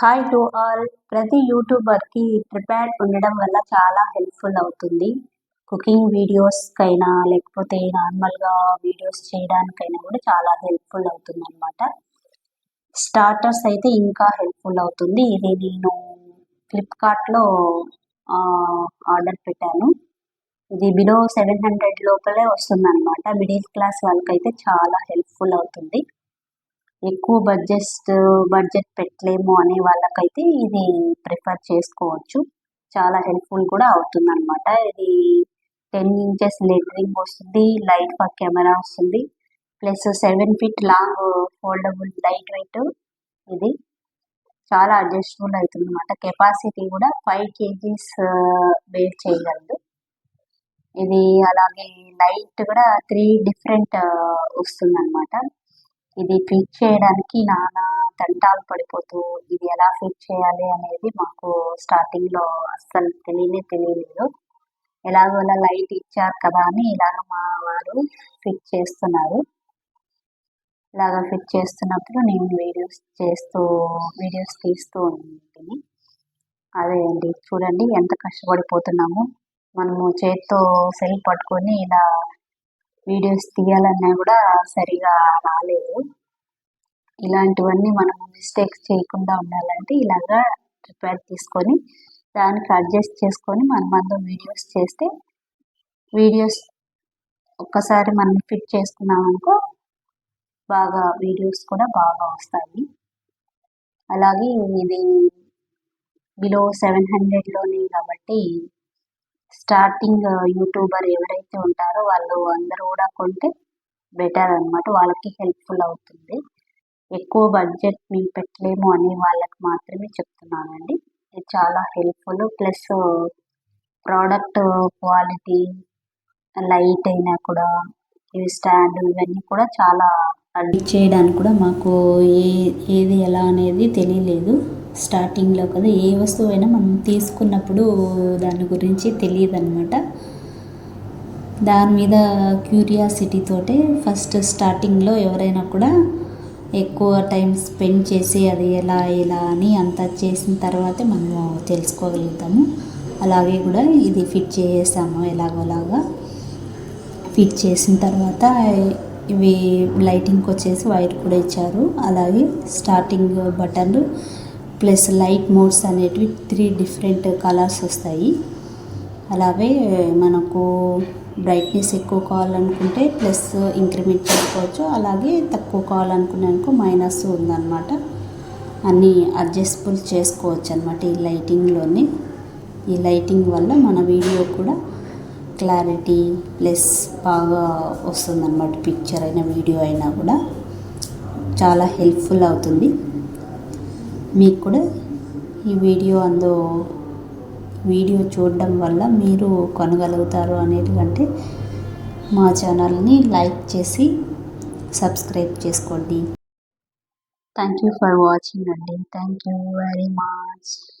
Hi to all ప్రతి యూట్యూబర్కి prepared ఉండడం వల్ల చాలా హెల్ప్ఫుల్ అవుతుంది. కుకింగ్ వీడియోస్కైనా లేకపోతే నార్మల్గా వీడియోస్ చేయడానికైనా కూడా చాలా హెల్ప్ఫుల్ అవుతుంది అనమాట స్టార్టర్స్ అయితే ఇంకా హెల్ప్ఫుల్ అవుతుంది. ఇది నేను ఫ్లిప్కార్ట్లో ఆర్డర్ పెట్టాను. ఇది బిలో సెవెన్ హండ్రెడ్ లోపలే వస్తుంది అనమాట మిడిల్ క్లాస్ వాళ్ళకైతే చాలా హెల్ప్ఫుల్ అవుతుంది. ఎక్కువ బడ్జెట్ బడ్జెట్ పెట్టలేము అనే వాళ్ళకైతే ఇది ప్రిఫర్ చేసుకోవచ్చు. చాలా హెల్ప్ఫుల్ కూడా అవుతుంది అనమాట ఇది టెన్ ఇంచెస్ లెటరింగ్ వస్తుంది లైట్ కెమెరా వస్తుంది. Plus seven feet long foldable light weight ఇది. చాలా అడ్జస్టబుల్ అవుతుంది అనమాట కెపాసిటీ కూడా ఫైవ్ కేజీస్ వేర్ చేయగలదు. ఇది అలాగే లైట్ కూడా త్రీ డిఫరెంట్ వస్తుంది అనమాట ఇది ఫిట్ చేయడానికి నానా తంటాలు పడిపోతూ ఇది ఎలా ఫిట్ చేయాలి అనేది మాకు స్టార్టింగ్లో అస్సలు తెలియనే తెలియలేదు. ఎలాగోలా లైట్ ఇచ్చారు కదా అని ఇలాగ మా వారు ఫిట్ చేస్తున్నారు. ఇలాగ ఫిట్ చేస్తున్నప్పుడు నేను వీడియోస్ చేస్తూ వీడియోస్ తీస్తూ ఉంటుంది అదే అండి. చూడండి ఎంత కష్టపడిపోతున్నాము. మనము చేత్తో సెల్ పట్టుకొని ఇలా వీడియోస్ తీయాలన్నా కూడా సరిగా రాలేదు. ఇలాంటివన్నీ మనం మిస్టేక్స్ చేయకుండా ఉండాలంటే ఇలాగా ప్రిపేర్ తీసుకొని దానికి అడ్జస్ట్ చేసుకొని మనం అందరం వీడియోస్ చేస్తే వీడియోస్ ఒక్కసారి మనం ఫిట్ చేసుకున్నామనుకో బాగా వీడియోస్ కూడా బాగా వస్తాయి. అలాగే ఇది బిలో సెవెన్ హండ్రెడ్లోనే కాబట్టి స్టార్టింగ్ యూట్యూబర్ uh, ఎవరైతే ఉంటారో వాళ్ళు అందరూ కూడా కొంటే బెటర్ అనమాట వాళ్ళకి హెల్ప్ఫుల్ అవుతుంది. ఎక్కువ బడ్జెట్ మేము పెట్టలేము అనే వాళ్ళకి మాత్రమే చెప్తున్నానండి. ఇది చాలా helpful plus product quality light అయినా కూడా ఇవి స్టాండ్ ఇవన్నీ కూడా చాలా అడ్డి చేయడానికి కూడా మాకు ఏ ఏది ఎలా అనేది తెలియలేదు. స్టార్టింగ్లో కదా ఏ వస్తువు అయినా మనం తీసుకున్నప్పుడు దాని గురించి తెలియదు అనమాట దాని మీద క్యూరియాసిటీతోటే ఫస్ట్ స్టార్టింగ్లో ఎవరైనా కూడా ఎక్కువ టైం స్పెండ్ చేసి అది ఎలా ఎలా అని అంతా చేసిన తర్వాతే మనము తెలుసుకోగలుగుతాము. అలాగే కూడా ఇది ఫిట్ చేసాము ఎలాగోలాగా ఫిట్ చేసిన తర్వాత ఇవి లైటింగ్కి వచ్చేసి వైర్ కూడా ఇచ్చారు. అలాగే స్టార్టింగ్ బటన్లు ప్లస్ లైట్ మోడ్స్ అనేటివి త్రీ డిఫరెంట్ కలర్స్ వస్తాయి. అలాగే మనకు బ్రైట్నెస్ ఎక్కువ కావాలనుకుంటే ప్లస్ ఇంక్రిమెంట్ చేసుకోవచ్చు. అలాగే తక్కువ కావాలనుకున్నానుకో మైనస్ ఉందన్నమాట. అన్నీ అడ్జస్టబుల్ చేసుకోవచ్చు అనమాట ఈ లైటింగ్లోనే. ఈ లైటింగ్ వల్ల మన వీడియో కూడా క్లారిటీ ప్లస్ బాగా వస్తుందన్నమాట. పిక్చర్ అయినా వీడియో అయినా కూడా. చాలా హెల్ప్ఫుల్ అవుతుంది. మీకు కూడా ఈ వీడియో అందు వీడియో చూడడం వల్ల మీరు కొనగలుగుతారు అనేటికంటే మా ఛానల్ని లైక్ చేసి సబ్స్క్రైబ్ చేసుకోండి. థ్యాంక్ యూ ఫర్ వాచింగ్ అండి థ్యాంక్ యూ వెరీ మచ్